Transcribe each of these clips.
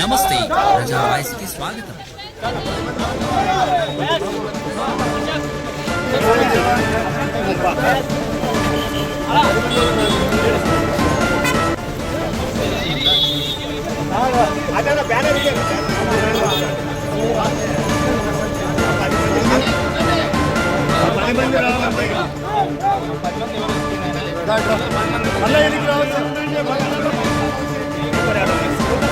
నమస్తే. ప్రజా వాయిస్కి స్వాగతం.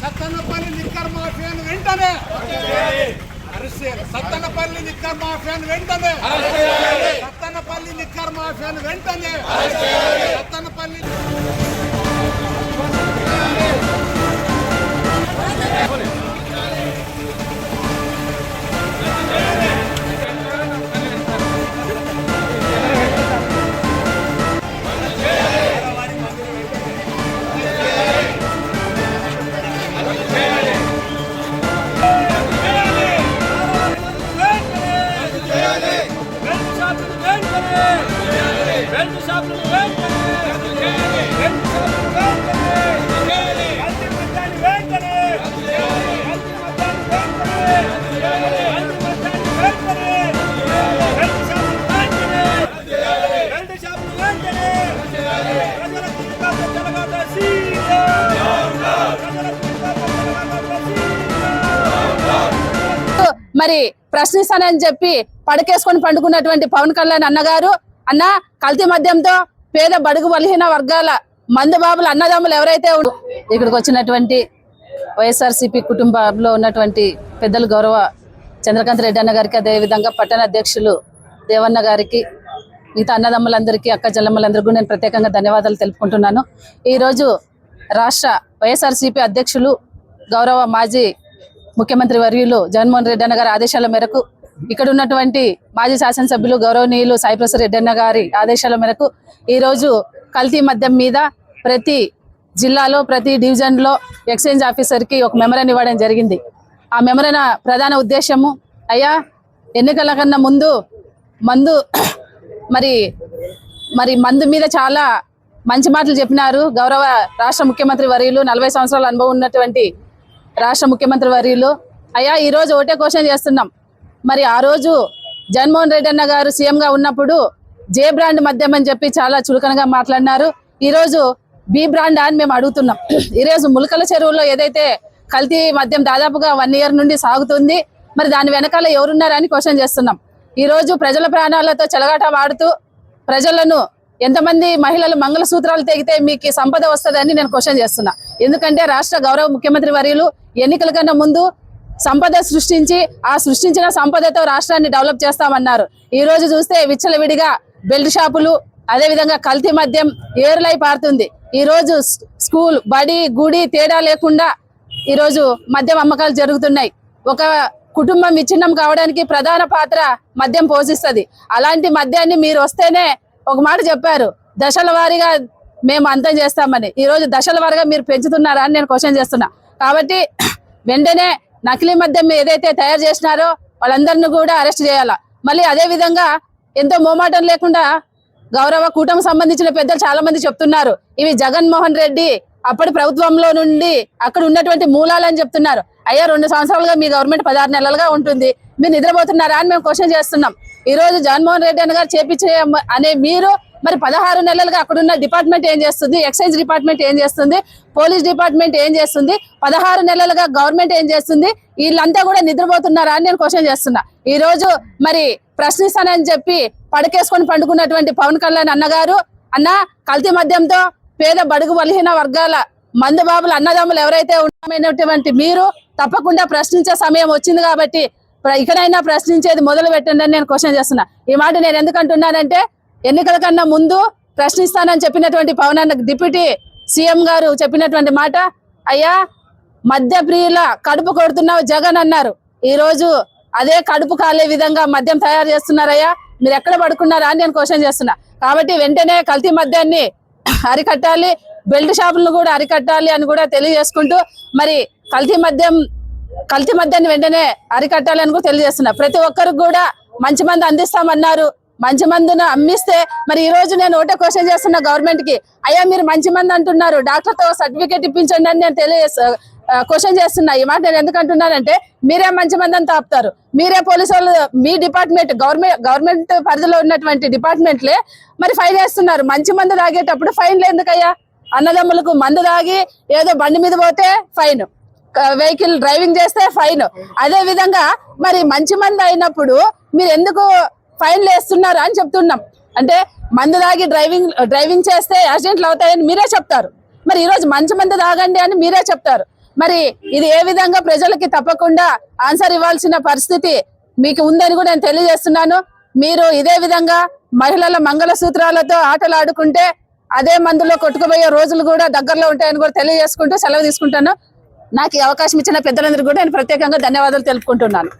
సత్తన్నపల్లి నిక్కర్ మాఫియాను వెంటనే! అరెస్ట్ సత్తన్నపల్లి నిక్కర్ మాఫియాను వెంటనే! సత్తన్నపల్లి నిక్కర్ మాఫియాను వెంటనే! సత్తన్నపల్లి 이번에. మరి ప్రశ్నిస్తానని చెప్పి పడకేసుకొని పండుకున్నటువంటి పవన్ కళ్యాణ్ అన్నగారు అన్న కల్తీ మద్యంతో పేద బడుగు బలహీన వర్గాల మందు బాబులు అన్నదమ్ములు ఎవరైతే ఇక్కడికి వచ్చినటువంటి వైఎస్ఆర్సీపీ కుటుంబంలో ఉన్నటువంటి పెద్దలు గౌరవ చంద్రకాంత్ రెడ్డి అన్న గారికి అదేవిధంగా పట్టణ అధ్యక్షులు దేవన్న గారికి మిగతా అన్నదమ్ములందరికీ అక్క చెల్లెమ్మలందరికీ నేను ప్రత్యేకంగా ధన్యవాదాలు తెలుపుకుంటున్నాను. ఈరోజు రాష్ట్ర వైఎస్ఆర్సీపీ అధ్యక్షులు గౌరవ మాజీ ముఖ్యమంత్రి వర్యులు జగన్మోహన్ రెడ్డి అన్న గారి ఆదేశాల మేరకు ఇక్కడ ఉన్నటువంటి మాజీ శాసనసభ్యులు గౌరవనీయులు సాయిప్రసాద్ రెడ్డి అన్న గారి ఆదేశాల మేరకు ఈ రోజు కల్తీ మద్యం మీద ప్రతి జిల్లాలో ప్రతి డివిజన్లో ఎక్స్చేంజ్ ఆఫీసర్కి ఒక మెమరన్ ఇవ్వడం జరిగింది. ఆ మెమరన ప్రధాన ఉద్దేశము అయ్యా ఎన్నికల కన్నా ముందు మందు మరి మరి మందు మీద చాలా మంచి మాటలు చెప్పినారు గౌరవ రాష్ట్ర ముఖ్యమంత్రి వర్యులు. నలభై సంవత్సరాల అనుభవం ఉన్నటువంటి రాష్ట్ర ముఖ్యమంత్రి వర్యులు. అయ్యా ఈ రోజు ఒకటే క్వశ్చన్ చేస్తున్నాం. మరి ఆ రోజు జగన్మోహన్ రెడ్డి అన్న గారు సీఎం గా ఉన్నప్పుడు జే బ్రాండ్ మద్యం అని చెప్పి చాలా చులకనగా మాట్లాడినారు. ఈ రోజు బి బ్రాండ్ అని మేము అడుగుతున్నాం. ఈ రోజు ములకల చెరువులో ఏదైతే కల్తీ మద్యం దాదాపుగా వన్ ఇయర్ నుండి సాగుతుంది మరి దాని వెనకాల ఎవరున్నారని క్వశ్చన్ చేస్తున్నాం. ఈ రోజు ప్రజల ప్రాణాలతో చెలగాట వాడుతూ ప్రజలను ఎంతమంది మహిళలు మంగళసూత్రాలు తెగితే మీకు సంపద వస్తుందని నేను క్వశ్చన్ చేస్తున్నా. ఎందుకంటే రాష్ట్ర గౌరవ ముఖ్యమంత్రి వర్యులు ఎన్నికల కన్నా ముందు సంపద సృష్టించి ఆ సృష్టించిన సంపదతో రాష్ట్రాన్ని డెవలప్ చేస్తామన్నారు. ఈ రోజు చూస్తే విచ్చలవిడిగా బెల్ట్ షాపులు అదేవిధంగా కల్తీ మద్యం ఏరులై పారుతుంది. ఈ రోజు స్కూల్ బడి గుడి తేడా లేకుండా ఈరోజు మద్యం అమ్మకాలు జరుగుతున్నాయి. ఒక కుటుంబం విచ్ఛిన్నం కావడానికి ప్రధాన పాత్ర మద్యం పోషిస్తుంది. అలాంటి మద్యాన్ని మీరు వస్తేనే ఒక మాట చెప్పారు. దశల వారీగా మేము అంతం చేస్తామని. ఈ రోజు దశల వారీగా మీరు పెంచుతున్నారా అని నేను క్వశ్చన్ చేస్తున్నా. కాబట్టి వెంటనే నకిలీ మద్యం ఏదైతే తయారు చేసినారో వాళ్ళందరినీ కూడా అరెస్ట్ చేయాలా? మళ్ళీ అదే విధంగా ఎంతో మోమాటం లేకుండా గౌరవ కూటమి సంబంధించిన పెద్దలు చాలా మంది చెప్తున్నారు. ఇవి జగన్మోహన్ రెడ్డి అప్పటి ప్రభుత్వంలో నుండి అక్కడ ఉన్నటువంటి మూలాలని చెప్తున్నారు. అయ్యా రెండు సంవత్సరాలుగా మీ గవర్నమెంట్ పదహారు నెలలుగా ఉంటుంది. మీరు నిద్రపోతున్నారా అని మేము క్వశ్చన్ చేస్తున్నాం. ఈ రోజు జగన్మోహన్ రెడ్డి అన్న గారు చేపించే అనే మీరు మరి పదహారు నెలలుగా అక్కడ ఉన్న డిపార్ట్మెంట్ ఏం చేస్తుంది? ఎక్సైజ్ డిపార్ట్మెంట్ ఏం చేస్తుంది? పోలీస్ డిపార్ట్మెంట్ ఏం చేస్తుంది? పదహారు నెలలుగా గవర్నమెంట్ ఏం చేస్తుంది? వీళ్ళంతా కూడా నిద్రపోతున్నారా అని నేను క్వశ్చన్ చేస్తున్నా. ఈ రోజు మరి ప్రశ్నిస్తానని చెప్పి పడకేసుకొని పండుకున్నటువంటి పవన్ కళ్యాణ్ అన్నగారు అన్న కల్తీ మద్యంతో పేద బడుగు బలహీన వర్గాల మందు బాబులు అన్నదమ్ములు ఎవరైతే ఉన్నామైనటువంటి మీరు తప్పకుండా ప్రశ్నించే సమయం వచ్చింది కాబట్టి ఇక్కడైనా ప్రశ్నించేది మొదలు పెట్టండి అని నేను క్వశ్చన్ చేస్తున్నా. ఈ మాట నేను ఎందుకు అంటున్నానంటే ఎన్నికల కన్నా ముందు ప్రశ్నిస్తానని చెప్పినటువంటి పవన్ అన్న డిప్యూటీ సీఎం గారు చెప్పినటువంటి మాట అయ్యా మద్య ప్రియుల కడుపు కొడుతున్నావు జగన్ అన్నారు. ఈ రోజు అదే కడుపు కాలే విధంగా మద్యం తయారు చేస్తున్నారయ్యా మీరు ఎక్కడ పడుకున్నారా అని నేను క్వశ్చన్ చేస్తున్నా. కాబట్టి వెంటనే కల్తీ మద్యాన్ని అరికట్టాలి బెల్ట్ షాపులను కూడా అరికట్టాలి అని కూడా తెలియజేసుకుంటూ మరి కల్తీ మద్యం కల్తీ మద్యాన్ని వెంటనే అరికట్టాలని కూడా తెలియజేస్తున్నా. ప్రతి ఒక్కరికి కూడా మంచి మందు అందిస్తామన్నారు. మంచి మందును అమ్మిస్తే మరి ఈ రోజు నేను ఒకటే క్వశ్చన్ చేస్తున్నా గవర్నమెంట్కి అయ్యా మీరు మంచి మంది అంటున్నారు. డాక్టర్తో సర్టిఫికేట్ ఇప్పించండి అని నేను తెలియజేస్తా క్వశ్చన్ చేస్తున్నా. ఈ మాట నేను ఎందుకు అంటున్నానంటే మీరే మంచి మంది అని తాపుతారు. మీరే పోలీసు వాళ్ళు మీ డిపార్ట్మెంట్ గవర్నమెంట్ గవర్నమెంట్ పరిధిలో ఉన్నటువంటి డిపార్ట్మెంట్లే మరి ఫైన్ వేస్తున్నారు. మంచి మందు తాగేటప్పుడు ఫైన్లు ఎందుకయ్యా? అన్నదమ్ములకు మందు తాగి ఏదో బండి మీద పోతే ఫైన్. వెహికల్ డ్రైవింగ్ చేస్తే ఫైన్ అదే విధంగా మరి మంచి మంది అయినప్పుడు మీరు ఎందుకు ఫైన్లు వేస్తున్నారు అని చెప్తున్నాం. అంటే మందు తాగి డ్రైవింగ్ డ్రైవింగ్ చేస్తే యాక్సిడెంట్లు అవుతాయని మీరే చెప్తారు. మరి ఈరోజు మంచి మందు తాగండి అని మీరే చెప్తారు. మరి ఇది ఏ విధంగా ప్రజలకి తప్పకుండా ఆన్సర్ ఇవ్వాల్సిన పరిస్థితి మీకు ఉందని కూడా నేను తెలియజేస్తున్నాను. మీరు ఇదే విధంగా మహిళల మంగళసూత్రాలతో ఆటలు ఆడుకుంటే అదే మందులో కొట్టుకుపోయే రోజులు కూడా దగ్గరలో ఉంటాయని కూడా తెలియజేసుకుంటూ సెలవు తీసుకుంటాను. నాకు ఈ అవకాశం ఇచ్చిన పెద్దలందరికీ కూడా నేను ప్రత్యేకంగా ధన్యవాదాలు తెలుపుకుంటున్నాను.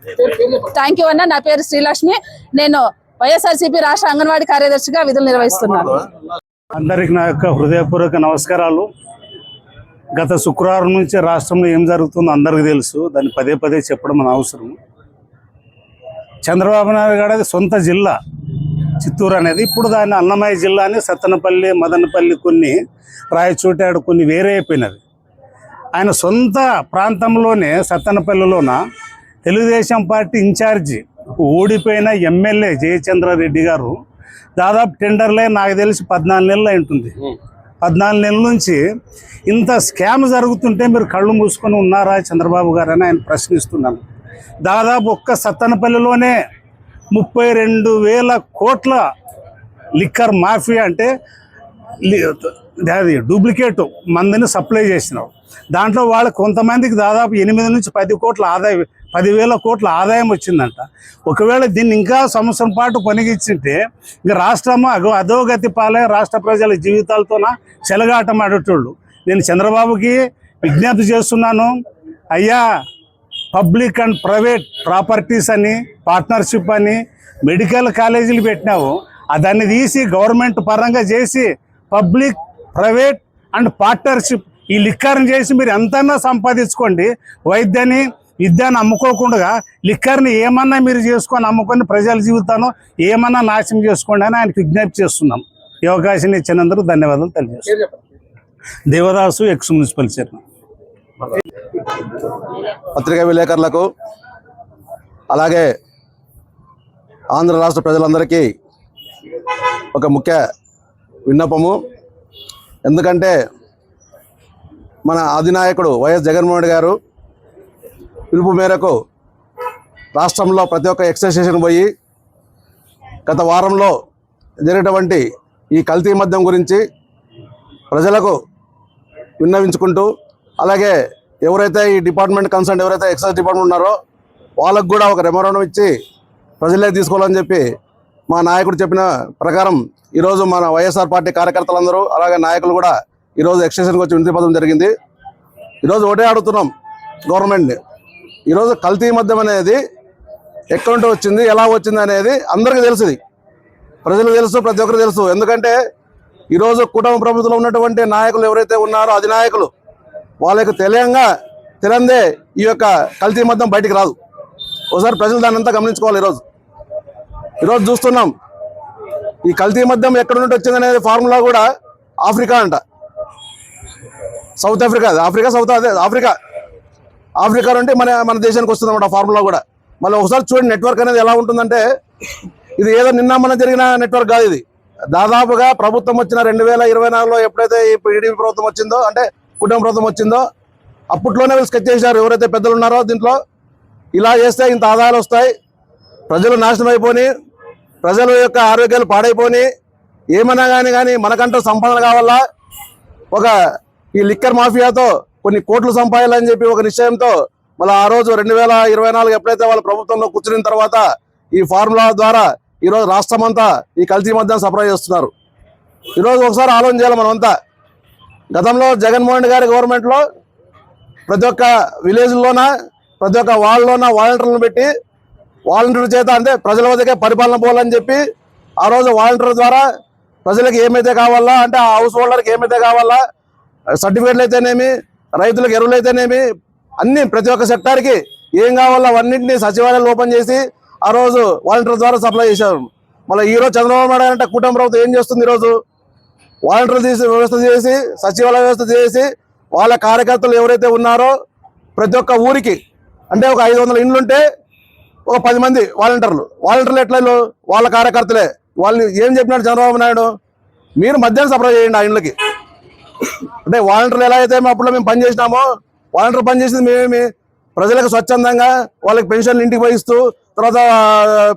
థ్యాంక్ యూ అన్న. నా పేరు శ్రీలక్ష్మి. నేను వైఎస్ఆర్సీపీ రాష్ట్ర అంగన్వాడీ కార్యదర్శిగా విధులు నిర్వహిస్తున్నాను. అందరికి నా యొక్క హృదయపూర్వక నమస్కారాలు. గత శుక్రవారం నుంచి రాష్ట్రంలో ఏం జరుగుతుందో అందరికీ తెలుసు. దాన్ని పదే పదే చెప్పడం మన అవసరం. చంద్రబాబు నాయుడు గారి సొంత జిల్లా. చిత్తూరు అనేది. ఇప్పుడు దాన్ని అన్నమయ్య జిల్లా అని సత్తనపల్లి మదనపల్లి కొన్ని రాయచోటాడు కొన్ని వేరే అయిపోయినవి ఆయన సొంత ప్రాంతంలోనే సత్తెనపల్లిలోన తెలుగుదేశం పార్టీ ఇన్ఛార్జి ఓడిపోయిన ఎమ్మెల్యే జయచంద్రారెడ్డి గారు దాదాపు టెండర్లే నాకు తెలిసి పద్నాలుగు నెలలు అయి ఉంటుంది. పద్నాలుగు నెలల నుంచి ఇంత స్కామ్ జరుగుతుంటే మీరు కళ్ళు మూసుకొని ఉన్నారా చంద్రబాబు గారు అని ఆయన ప్రశ్నిస్తున్నాను దాదాపు ఒక్క సత్తెనపల్లిలోనే ముప్పై రెండు వేల కోట్ల లిక్కర్ మాఫియా అంటే అది డూప్లికేట్ మందిని సప్లై చేసినావు. దాంట్లో వాళ్ళు కొంతమందికి దాదాపు ఎనిమిది నుంచి పది కోట్ల ఆదాయం పదివేల కోట్ల ఆదాయం వచ్చిందంట. ఒకవేళ దీన్ని ఇంకా సంవత్సరం పాటు కొనిగించింటే ఇంకా రాష్ట్రము అగో అధోగతి పాలే రాష్ట్ర ప్రజల జీవితాలతోన చెలగాటం ఆడేటోళ్ళు నేను చంద్రబాబుకి విజ్ఞప్తి చేస్తున్నాను అయ్యా పబ్లిక్ అండ్ ప్రైవేట్ ప్రాపర్టీస్ అని పార్ట్నర్షిప్ అని మెడికల్ కాలేజీలు పెట్టినావు. ఆ దాన్ని తీసి గవర్నమెంట్ పరంగా చేసి పబ్లిక్ ప్రైవేట్ అండ్ పార్ట్నర్షిప్. ఈ లిక్కర్ని చేసి మీరు ఎంతైనా సంపాదించుకోండి. వైద్యాన్ని విద్యను అమ్ముకోకుండా లిక్కర్ని ఏమన్నా మీరు చేసుకొని అమ్ముకొని ప్రజల జీవితాన్ని ఏమన్నా నాశనం చేసుకోండి అని ఆయనకు విజ్ఞప్తి చేస్తున్నాం. ఈ అవకాశం ఇచ్చినందుకు ధన్యవాదాలు తెలియజేస్తున్నాం. దేవదాసు ఎక్స్ మున్సిపల్ చైర్మన్ పత్రికా విలేకరులకు అలాగే ఆంధ్ర రాష్ట్ర ప్రజలందరికీ ఒక ముఖ్య విన్నపము. ఎందుకంటే మన అధినాయకుడు వైఎస్ జగన్మోహన్ రెడ్డి గారు పిలుపు మేరకు రాష్ట్రంలో ప్రతి ఒక్క ఎక్సైజ్ స్టేషన్ పోయి గత వారంలో జరిగినటువంటి ఈ కల్తీ మద్యం గురించి ప్రజలకు విన్నవించుకుంటూ అలాగే ఎవరైతే ఈ డిపార్ట్మెంట్ కన్సర్న్ ఎవరైతే ఎక్సైజ్ డిపార్ట్మెంట్ ఉన్నారో వాళ్ళకు కూడా ఒక రెమరాండం ఇచ్చి ప్రజలే తీసుకోవాలని చెప్పి మా నాయకుడు చెప్పిన ప్రకారం ఈరోజు మన వైఎస్ఆర్ పార్టీ కార్యకర్తలందరూ అలాగే నాయకులు కూడా ఈరోజు ఎక్స్టేషన్కి వచ్చి వినతి పదం జరిగింది. ఈరోజు ఒకటే అడుగుతున్నాం గవర్నమెంట్ని. ఈరోజు కల్తీ మద్యం అనేది ఎక్కడి నుండి వచ్చింది ఎలా వచ్చింది అనేది అందరికీ తెలుసుది. ప్రజలు తెలుసు ప్రతి ఒక్కరు తెలుసు. ఎందుకంటే ఈరోజు కుటుంబ ప్రభుత్వంలో ఉన్నటువంటి నాయకులు ఎవరైతే ఉన్నారో అధినాయకులు వాళ్ళకి తెలియంగా తెలియందే ఈ యొక్క కల్తీ మద్యం బయటికి రాదు. ఒకసారి ప్రజలు దాన్ని అంతా గమనించుకోవాలి ఈరోజు. ఈరోజు చూస్తున్నాం. ఈ కల్తీ మద్యం ఎక్కడ నుండి వచ్చింది అనేది ఫార్ములా కూడా ఆఫ్రికా అంట. సౌత్ ఆఫ్రికా అది. ఆఫ్రికా సౌత్ అదే ఆఫ్రికా. ఆఫ్రికా నుండి మన మన దేశానికి వస్తుంది అన్నమాట ఫార్ములా కూడా. మళ్ళీ ఒకసారి చూడండి నెట్వర్క్ అనేది ఎలా ఉంటుందంటే ఇది ఏదో నిన్న మన జరిగిన నెట్వర్క్ కాదు ఇది. దాదాపుగా ప్రభుత్వం వచ్చిన రెండు వేల ఇరవై నాలుగులో ఎప్పుడైతే ఈ టీడీపీ ప్రభుత్వం వచ్చిందో అంటే కుటుంబ ప్రభుత్వం వచ్చిందో అప్పట్లోనే వీళ్ళు స్కెచ్ చేశారు. ఎవరైతే పెద్దలు ఉన్నారో దీంట్లో ఇలా చేస్తే ఇంత ఆదాయాలు వస్తాయి ప్రజలు నాశనం అయిపోయి ప్రజల యొక్క ఆరోగ్యాలు పాడైపోయి ఏమన్నా కానీ కానీ మనకంటూ సంపాదన కావాలా? ఒక ఈ లిక్కర్ మాఫియాతో కొన్ని కోట్లు సంపాదాలని చెప్పి ఒక నిశ్చయంతో మళ్ళీ ఆ రోజు రెండు వేల ఇరవై నాలుగు ఎప్పుడైతే వాళ్ళు ప్రభుత్వంలో కూర్చున్న తర్వాత ఈ ఫార్ములా ద్వారా ఈరోజు రాష్ట్రం అంతా ఈ కల్తీ మధ్య సప్లై చేస్తున్నారు. ఈరోజు ఒకసారి ఆలోచన చేయాలి మనమంతా. గతంలో జగన్మోహన్ రెడ్డి గారి గవర్నమెంట్లో ప్రతి ఒక్క విలేజ్లోన ప్రతి ఒక్క వాళ్ళలోన వాలంటీర్లను పెట్టి వాలంటీర్ చేత అంటే ప్రజల వద్దకే పరిపాలన పోవాలని చెప్పి ఆ రోజు వాలంటీర్ ద్వారా ప్రజలకు ఏమైతే కావాలా అంటే ఆ హౌస్ హోల్డర్కి ఏమైతే కావాలా సర్టిఫికేట్లు అయితేనేమి రైతులకు ఎరువులు అయితేనేమి అన్ని ప్రతి ఒక్క సెక్టార్కి ఏం కావాలో అవన్నింటినీ సచివాలయాలు ఓపెన్ చేసి ఆ రోజు వాలంటీర్ ద్వారా సప్లై చేశారు. మళ్ళీ ఈరోజు చంద్రబాబు నాయుడు అంటే కుటుంబ ప్రభుత్వం ఏం చేస్తుంది ఈరోజు వాలంటీర్ తీసి వ్యవస్థ చేసి సచివాలయ వ్యవస్థ చేసి వాళ్ళ కార్యకర్తలు ఎవరైతే ఉన్నారో ప్రతి ఒక్క ఊరికి అంటే ఒక ఐదు వందల ఇండ్లుంటే ఒక పది మంది వాలంటీర్లు. వాలంటీర్లు ఎట్లా వాళ్ళ? కార్యకర్తలే. వాళ్ళు ఏం చెప్పినాడు చంద్రబాబు నాయుడు? మీరు మధ్యాహ్నం సప్లై చేయండి ఆ ఇండ్లకి. అంటే వాలంటీర్లు ఎలా అయితే అప్పుడు మేము పని చేసినామో వాలంటీర్ పని చేసింది మేమేమి ప్రజలకు స్వచ్ఛందంగా వాళ్ళకి పెన్షన్లు ఇంటికి పోయిస్తూ తర్వాత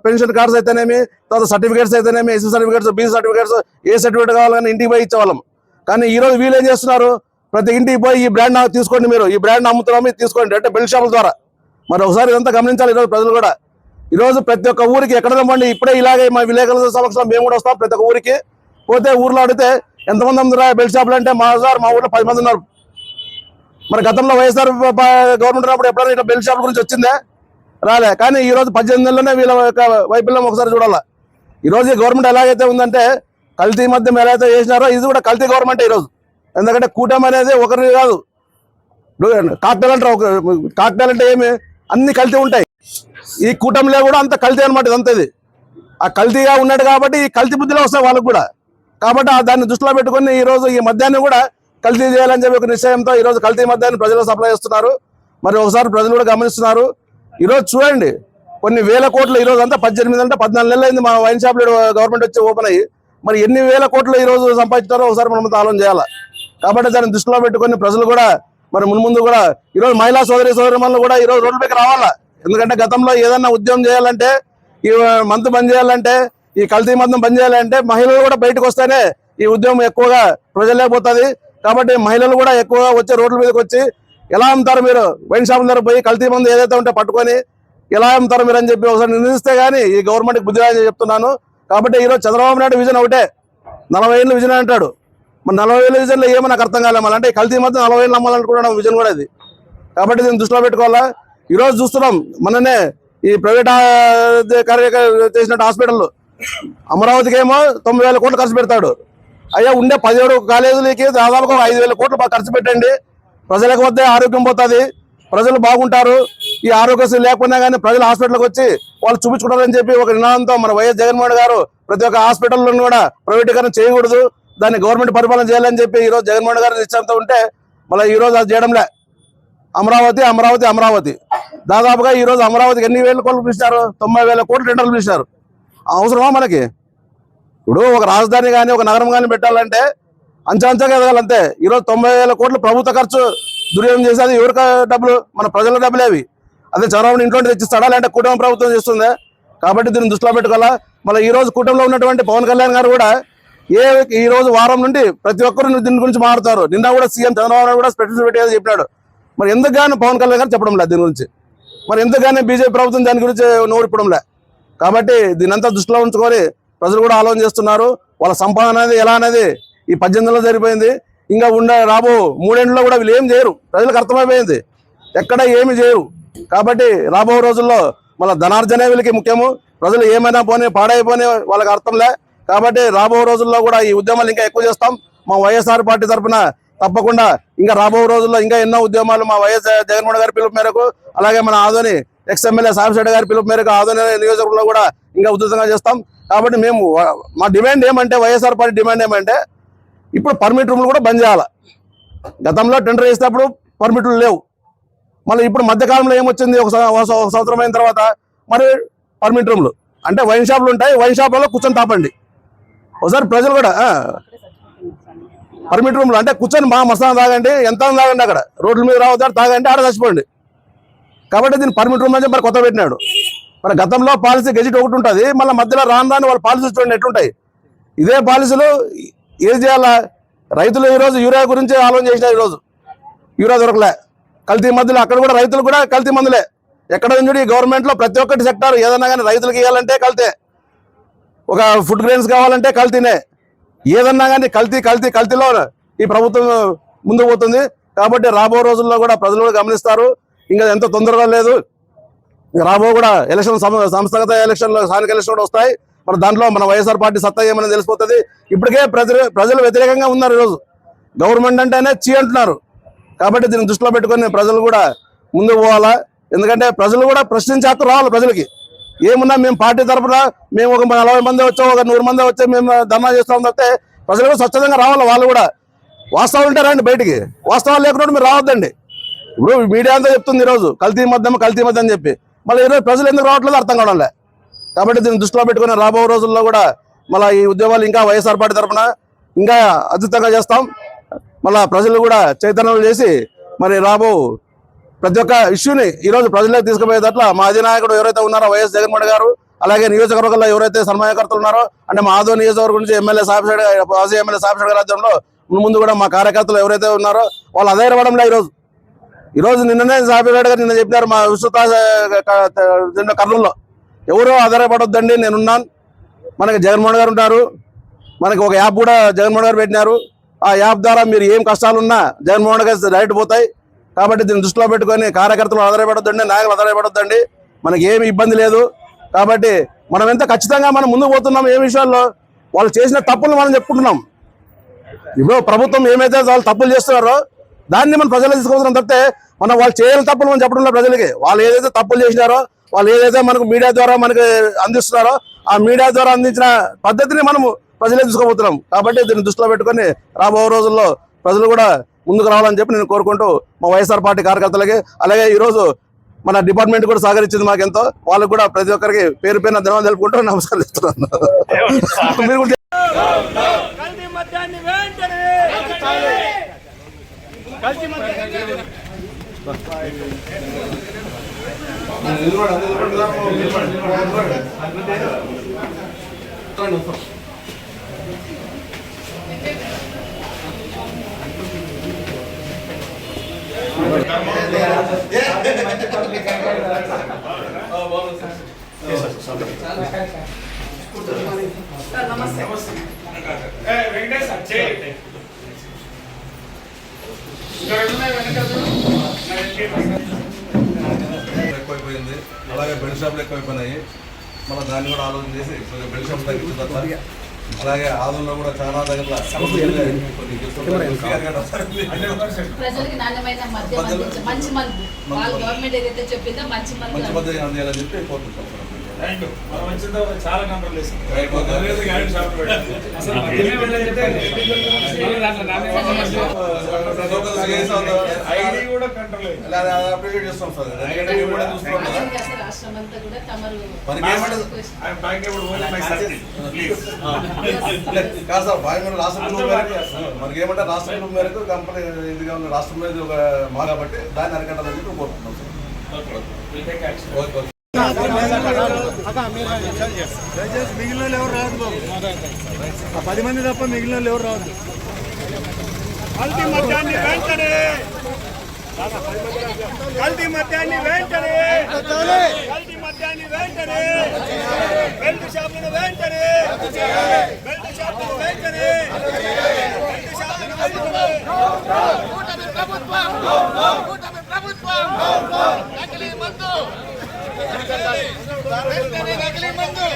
పెన్షన్ కార్డ్స్ అయితేనేమి తర్వాత సర్టిఫికేట్స్ అయితేనేమి ఎస్సీ సర్టిఫికేట్స్ బీసీ సర్టిఫికేట్స్ ఏ సర్టిఫికేట్ కావాలని ఇంటికి పోయి ఇచ్చేవాళ్ళం. కానీ ఈ రోజు వీళ్ళు ఏం చేస్తున్నారు? ప్రతి ఇంటికి పోయి ఈ బ్రాండ్ తీసుకోండి మీరు. ఈ బ్రాండ్ అమ్ముతున్నాము తీసుకోండి. అంటే బెల్ట్ షాపుల ద్వారా. మరి ఒకసారి ఇదంతా గమనించాలి ఈరోజు ప్రజలు కూడా. ఈ రోజు ప్రతి ఒక్క ఊరికి ఎక్కడ రమ్మండి? ఇప్పుడే ఇలాగే మా విలేకరుల సమక్షంలో మేము కూడా వస్తాం ప్రతి ఒక్క ఊరికి. పోతే ఊర్లో అడిగితే ఎంతమంది అమ్ముతారా బెల్ట్ షాపులు అంటే మా సార్ మా ఊర్లో పది మంది ఉన్నారు. మరి గతంలో వైఎస్ఆర్ గవర్నమెంట్ ఉన్నప్పుడు ఎప్పుడైనా ఇట్లా బెల్ట్ షాప్ గురించి వచ్చిందే? రాలే. కానీ ఈ రోజు పద్దెనిమిది నెలలోనే వీళ్ళ యొక్క వైఫల్యం ఒకసారి చూడాలా? ఈ గవర్నమెంట్ ఎలాగైతే ఉందంటే కల్తీ మధ్యం ఎలా అయితే చేసినారో ఇది కూడా కల్తీ గవర్నమెంట్ ఈ రోజు. ఎందుకంటే కూటమి అనేది ఒకరిని కాదు. కాక్టైల్ అంటారు ఒక కాక్టైల్ అంటే ఏమి? అన్ని కల్తీ ఉంటాయి. ఈ కూటమిలో కూడా అంత కల్తీ అనమాట ఇదంతా ఇది. ఆ కల్తీగా ఉన్నాడు కాబట్టి ఈ కల్తీ బుద్ధిలో వస్తాయి వాళ్ళకు కూడా. కాబట్టి దాన్ని దృష్టిలో పెట్టుకొని ఈ రోజు ఈ మధ్యాహ్నం కూడా కల్తీ చేయాలని చెప్పి ఒక నిశ్చయంతో ఈ రోజు కల్తీ మధ్యాహ్నం ప్రజలు సప్లై చేస్తున్నారు. మరి ఒకసారి ప్రజలు కూడా గమనిస్తున్నారు. ఈ రోజు చూడండి కొన్ని వేల కోట్లు ఈరోజు అంతా పద్దెనిమిది అంటే పద్నాలుగు నెలలు అయింది. మా వైన్ షాప్ గవర్నమెంట్ వచ్చి ఓపెన్ అయ్యి. మరి ఎన్ని వేల కోట్లు ఈ రోజు సంపాదించారో ఒకసారి మనం ఆలోచన చేయాలి? కాబట్టి దాన్ని దృష్టిలో పెట్టుకొని ప్రజలు కూడా మరి మున్ముందు కూడా ఈరోజు మహిళా సోదరి సోదరి కూడా ఈ రోజు రోడ్లపైకి రావాలా? ఎందుకంటే గతంలో ఏదన్నా ఉద్యమం చేయాలంటే ఈ మందు బంద్ చేయాలంటే ఈ కల్తీ మందం బంద్ చేయాలంటే మహిళలు కూడా బయటకు వస్తేనే ఈ ఉద్యమం ఎక్కువగా ప్రజలేకపోతుంది కాబట్టి మహిళలు కూడా ఎక్కువగా వచ్చి రోడ్ల మీదకి వచ్చి ఎలా అమ్ముతారు మీరు? వైన్ షాప్ దగ్గర పోయి కల్తీ మందు ఏదైతే ఉంటే పట్టుకొని ఎలా అమ్ముతారు మీరు అని చెప్పి ఒకసారి నిందిస్తే కానీ ఈ గవర్నమెంట్ బుద్ధి రాని చెప్తున్నాను. కాబట్టి ఈరోజు చంద్రబాబు నాయుడు విజన్ ఒకటే. నలభై ఏళ్ళు విజన్ అంటాడు. మరి నలభై ఏళ్ళ విజన్లో ఏమో నాకు అర్థం కాలే అంటే ఈ కల్తీ మధ్య నలభై ఏళ్ళు అమ్మాలనుకున్నాడు విజన్ కూడా అది కాబట్టి దీన్ని దృష్టిలో పెట్టుకోవాలా? ఈ రోజు చూస్తున్నాం మననే ఈ ప్రైవేట్ కార్యక చేసినట్టు హాస్పిటల్ అమరావతికి ఏమో తొమ్మిది వేల కోట్లు ఖర్చు పెడతాడు. అయ్యా ఉండే పదిహేడు కాలేజీలకి దాదాపు ఐదు వేల కోట్లు ఖర్చు పెట్టండి. ప్రజలకు వద్దే ఆరోగ్యం పోతుంది. ప్రజలు బాగుంటారు. ఈ ఆరోగ్యశ్రీ లేకపోయినా కానీ ప్రజలు హాస్పిటల్కి వచ్చి వాళ్ళు చూపించుకుంటారని చెప్పి ఒక నినాదంతో మన వైఎస్ జగన్మోహన్ గారు ప్రతి ఒక్క హాస్పిటల్లో కూడా ప్రైవేటీకరణ చేయకూడదు. దాన్ని గవర్నమెంట్ పరిపాలన చేయాలని చెప్పి ఈ రోజు జగన్మోహన్ గారు నిశ్చయంతో ఉంటే మళ్ళీ ఈ రోజు అది చేయడంలే. అమరావతి అమరావతి అమరావతి. దాదాపుగా ఈ రోజు అమరావతికి ఎన్ని వేల కోట్లు పిలిచారు? తొంభై వేల కోట్లు టెండర్లు పిలిచారు. అవసరమా మనకి? ఇప్పుడు ఒక రాజధాని కానీ ఒక నగరం కానీ పెట్టాలంటే అంచెంచెగా ఎదగాలంతే. ఈరోజు తొంభై వేల కోట్లు ప్రభుత్వ ఖర్చు దుర్యోగం చేసేది ఎవరి డబ్బులు? మన ప్రజల డబ్బులు అవి. అదే చంద్రబాబు ఇంట్లో తెచ్చిస్తాడా? లేదంటే కుటుంబ ప్రభుత్వం చేస్తుందా? కాబట్టి దీన్ని దృష్టిలో పెట్టుకోవాలా? మళ్ళీ ఈ రోజు కుటుంబంలో ఉన్నటువంటి పవన్ కళ్యాణ్ గారు కూడా ఏ ఈ రోజు వారం నుండి ప్రతి ఒక్కరు దీని గురించి మాట్లాడతారు. నిన్న కూడా సీఎం చంద్రబాబు నాయుడు కూడా స్పెషల్ పెట్టేది చెప్పినాడు. మరి ఎందుకు గాను పవన్ కళ్యాణ్ గారు చెప్పడం లేదు దీని గురించి? మరి ఎంతగానే బీజేపీ ప్రభుత్వం దాని గురించి నోడిపడంలే లే కాబట్టి దీనంతా దృష్టిలో ఉంచుకొని ప్రజలు కూడా ఆలోచన చేస్తున్నారు. వాళ్ళ సంపాదన అనేది ఎలా అనేది ఈ పద్దెనిమిదిలో జరిగిపోయింది. ఇంకా ఉండే రాబో మూడేళ్ళలో కూడా వీళ్ళు ఏం చేయరు. ప్రజలకు అర్థమైపోయింది. ఎక్కడ ఏమి చేయరు. కాబట్టి రాబో రోజుల్లో మళ్ళీ ధనార్జనే వీళ్ళకి ముఖ్యము. ప్రజలు ఏమైనా పోనీ పాడైపోని వాళ్ళకి అర్థంలే. కాబట్టి రాబో రోజుల్లో కూడా ఈ ఉద్యమాలు ఇంకా ఎక్కువ చేస్తాం. మా వైఎస్ఆర్ పార్టీ తరఫున తప్పకుండా ఇంకా రాబో రోజుల్లో ఇంకా ఎన్నో ఉద్యమాలు మా వైఎస్ జగన్మోహన్ గారి పిలుపు మేరకు అలాగే మన ఆదోని ఎక్స్ ఎమ్మెల్యే సాంబశెట్టి గారి పిలుపు మేరకు ఆదోని నియోజకవర్గంలో కూడా ఇంకా ఉధృతంగా చేస్తాం. కాబట్టి మేము మా డిమాండ్ ఏమంటే వైఎస్ఆర్ పార్టీ డిమాండ్ ఏమంటే ఇప్పుడు పర్మిట్ రూమ్లు కూడా బంద్ చేయాలి. గతంలో టెండర్ వేసినప్పుడు పర్మిట్లు లేవు. మళ్ళీ ఇప్పుడు మధ్యకాలంలో ఏమొచ్చింది? ఒక సంవత్సరం అయిన తర్వాత మరి పర్మిట్ రూమ్లు. అంటే వైన్ షాపులు ఉంటాయి వైన్ షాపులలో కూర్చొని తాపండి. ఒకసారి ప్రజలు కూడా పర్మిట్ రూమ్లు అంటే కూర్చొని మా మసాలా తాగండి ఎంత తాగండి అక్కడ. రోడ్ల మీద రావద్దాడు తాగండి ఆడ చచ్చిపోండి. కాబట్టి దీన్ని పర్మిట్ రూమ్ అని మరి కొత్త పెట్టినాడు. మరి గతంలో పాలసీ గెజిట్ ఒకటి ఉంటుంది మళ్ళీ మధ్యలో రాను రాని వాళ్ళ పాలసీ చూడండి ఎట్లుంటాయి. ఇదే పాలసీలు ఏం చేయాలా? రైతులు ఈరోజు యూరియా గురించి ఆలోచన చేసిన ఈరోజు. యూరియా దొరకలే. కల్తీ మందులు అక్కడ కూడా రైతులు కూడా కల్తీ మందులే. ఎక్కడ చూడు ఈ గవర్నమెంట్లో ప్రతి ఒక్కటి సెక్టార్ ఏదన్నా కానీ రైతులకు ఇవ్వాలంటే కల్తే. ఒక ఫుడ్ గ్రెయిన్స్ కావాలంటే కల్తీనే. ఏదన్నా కానీ కల్తీ కల్తీ కల్తీలో ఈ ప్రభుత్వం ముందుకు పోతుంది. కాబట్టి రాబో రోజుల్లో కూడా ప్రజలు కూడా గమనిస్తారు. ఇంకా ఎంత తొందరగా లేదు. రాబో కూడా ఎలక్షన్ సం- సంస్థాగత ఎలక్షన్లు స్థానిక ఎలక్షన్ కూడా వస్తాయి. మరి దాంట్లో మన వైఎస్ఆర్ పార్టీ సత్తా ఏమని తెలిసిపోతుంది? ఇప్పటికే ప్రజలు ప్రజలు వ్యతిరేకంగా ఉన్నారు ఈరోజు. గవర్నమెంట్ అంటేనే చీ అంటున్నారు. కాబట్టి దీన్ని దృష్టిలో పెట్టుకొని ప్రజలు కూడా ముందుకు పోవాలా? ఎందుకంటే ప్రజలు కూడా ప్రశ్నించే హక్కు రావాలి ప్రజలకి. ఏమున్నా మేము పార్టీ తరఫున మేము ఒక నలభై మంది వచ్చాం ఒక నూరు మంది వచ్చి మేము ధర్నా చేస్తాం తప్పితే ప్రజలు కూడా స్వచ్ఛందంగా రావాలి వాళ్ళు కూడా. వాస్తవాలు ఉంటే రండి బయటికి. వాస్తవాలు లేకుండా మీరు రావద్దండి. ఇప్పుడు మీడియా అంతా చెప్తుంది ఈరోజు కల్తీ మద్యం కల్తీ మద్యం అని చెప్పి. మళ్ళీ ఈరోజు ప్రజలు ఎందుకు రావట్లేదు అర్థం కావడంలే. కాబట్టి దీన్ని దృష్టిలో పెట్టుకుని రాబో రోజుల్లో కూడా మళ్ళీ ఈ ఉద్యమాలు ఇంకా వైఎస్ఆర్ పార్టీ తరఫున ఇంకా అద్భుతంగా చేస్తాం. మళ్ళీ ప్రజలు కూడా చైతన్యం చేసి మరి రాబో ప్రతి ఒక్క ఇష్యూని ఈరోజు ప్రజలకు తీసుకుపోయేటట్ల మా అధినాయకుడు ఎవరైతే ఉన్నారో వైఎస్ జగన్మోహన్ గారు అలాగే నియోజకవర్గంలో ఎవరైతే సన్మాయకర్తలు ఉన్నారో అంటే మా ఆదో నియోజకవర్గం నుంచి ఎమ్మెల్యే సాఫిసైడ్ మాజీ ఎమ్మెల్యే సాఫిసైడ్ రాజ్యంలో ముందు ముందు కూడా మా కార్యకర్తలు ఎవరైతే ఉన్నారో వాళ్ళు అదే ఇవ్వడంలో ఈరోజు. ఈరోజు నిన్ననే సాఫిసైడ్ గారు నిన్న చెప్పినారు మా విస్తృత దీంట్లో కర్నూలులో. ఎవరో ఆధారపడొద్దండి నేనున్నాను. మనకి జగన్మోహన్ గారు ఉంటారు. మనకి ఒక యాప్ కూడా జగన్మోహన్ గారు పెట్టినారు. ఆ యాప్ ద్వారా మీరు ఏం కష్టాలున్నా జగన్మోహన్ గారు డైరెక్ట్ పోతాయి. కాబట్టి దీన్ని దృష్టిలో పెట్టుకొని కార్యకర్తలు ఆధారపడొద్దండి నాయకులు ఆధారపడొద్దండి. మనకి ఏమి ఇబ్బంది లేదు. కాబట్టి మనం ఎంత ఖచ్చితంగా మనం ముందుకు పోతున్నాం ఏ విషయాల్లో వాళ్ళు చేసిన తప్పులు మనం చెప్పుకుంటున్నాం. ఇప్పుడు ప్రభుత్వం ఏమైతే వాళ్ళు తప్పులు చేస్తున్నారో దాన్ని మనం ప్రజలకు తీసుకొస్తున్నాం తప్పితే మనం వాళ్ళు చేయని తప్పులు మనం చెప్పడం ప్రజలకి. వాళ్ళు ఏదైతే తప్పులు చేసినారో వాళ్ళు ఏదైతే మనకు మీడియా ద్వారా మనకి అందిస్తున్నారో ఆ మీడియా ద్వారా అందించిన పద్ధతిని మనము ప్రజలే తీసుకోబోతున్నాం కాబట్టి దీన్ని దృష్టిలో పెట్టుకొని రాబో రోజుల్లో ప్రజలు కూడా ముందుకు రావాలని చెప్పి నేను కోరుకుంటూ మా వైఎస్ఆర్ పార్టీ కార్యకర్తలకి అలాగే ఈరోజు మన డిపార్ట్మెంట్ కూడా సహకరించింది మాకు ఎంతో వాళ్ళకు కూడా ప్రతి ఒక్కరికి పేరు పేరున ధన్యవాదాలు తెలుపుకుంటూ నమస్కరిస్తున్నాను మీరు కూడా కల్తీ మద్యాన్ని ఎక్కువైపోయింది అలాగే బెల్ట్ షాప్లు ఎక్కువైపోయినాయి. మళ్ళీ దాన్ని కూడా ఆలోచన చేసి కొంచెం బెల్ట్ షాప్ తగ్గించిన తర్వాత అలాగే ఆదంలో కూడా చాలా దగ్గర ప్రజలకి నాణ్యమైన మంచి మందు. గవర్నమెంట్ ఏదైతే చెప్పిందో మంచి మంచి మధ్య అందియాలని చెప్పి కోరుకుంటాం వాళ్ళు ఐడి కూడా కంట్రోల్ చేస్తాం సార్. చూస్తున్నాం కదా. రాష్ట్రం మనకి ఏమంటే సార్ రాష్ట్ర మేరకు మనకి ఏమంటే రాష్ట్ర పిలుపు మేరకు కంపెనీ ఇదిగా ఉన్న రాష్ట్రంలో ఇది ఒక మా కాబట్టి దాన్ని అరకట్టాలని చెప్పి కోరుకుంటున్నాం సార్. ఓకే ఓకే దయచేసి మిగిలిన ఎవరు రావద్దు బాబు పది మంది తప్ప మిగిలిన ఎవరు రావద్దు కల్తీ మద్యాన్ని వెంటనే కల్తీ మద్యాన్ని వెంటనే కల్తీ మద్యాన్ని వెంటనే బెల్ట్ షాపులను వెంటనే బెల్ట్ షాపులను వెంటనే బెల్ట్ షాపులను వెంటనే ప్రభుత్వం ప్రభుత్వం నకిలీ మందు వెంటనే నకిలీ మందు వెంటనే నకిలీ మందు వెంటనే నకిలీ మందు